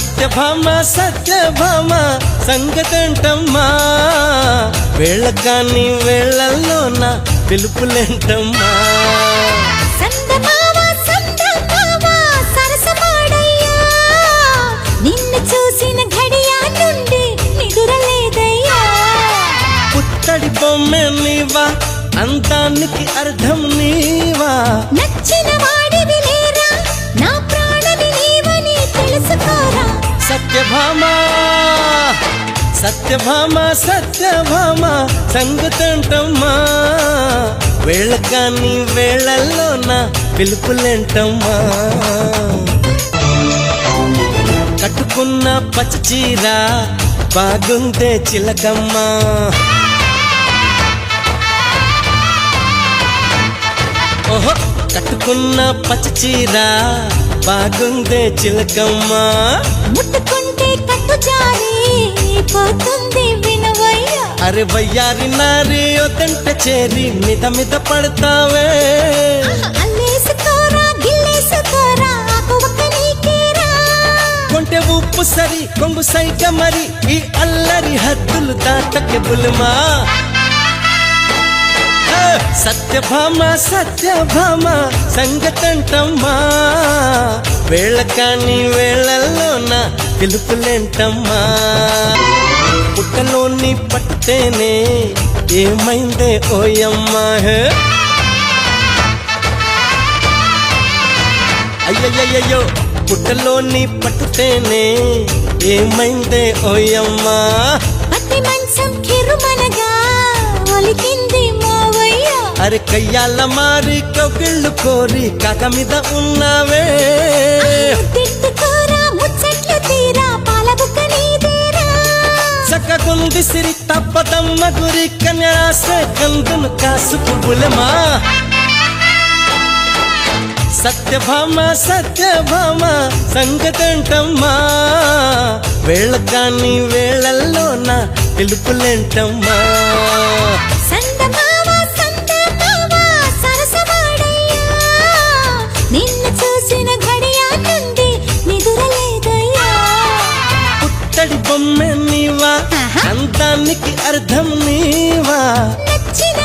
సత్యభామ సత్యభామ సంగతంటమ్మా. పిలుపులేంటమ్మా. చూసిన ఘడియా నుండి నిదురలేదయ్యా. పుత్తడి బొమ్మె నీవా అందానికి అర్థం నీవా. నచ్చిన సత్యభామా సత్యభామ సత్యభామ సంగతంటమ్మా. వేళల్లో నా పిలుపులేంటమ్మా. కట్టుకున్న పచ్చచీర బాగుందే చిలకమ్మా. ఓహో కట్టుకున్న పచ్చచీర బాగుందే చిలకమ్మా. అరే వయ్యారి నారి వద్దంట చేరి మిద మిద పడతావే. కొంటె ఉప్పు సరి కొంగు సైక మరి ఈ అల్లరి హద్దులు దాటకే బులుమా. సత్యభామ సత్యభామ సంగతంటమ్మా. వేళకాని వేళల్లోన పిలుపులేంటమ్మా. పుట్టలోని పట్టేనే ఏమైందే ఓయమ్మా హే? అయ్యయ్యయ్యో పుట్టలోని పట్టుతేనే ఏమైందే ఓయమ్మా పట్టి మంచం కిరుమనగా ఒలికింది అరే కయ్యాల మారి కౌగిళ్ళు కోరి కాక మీద ఉన్నావే విసిరి తప్పదమ్మ గురి కన్యాసే కందును కాసుకు పువ్వులమా సత్యభామ సత్యభామ సంగతంటమ్మా? వేళల్లో వేళల్లోన పిలుపులేంటమ్మా దానికి అర్థం నీవా? నచ్చిన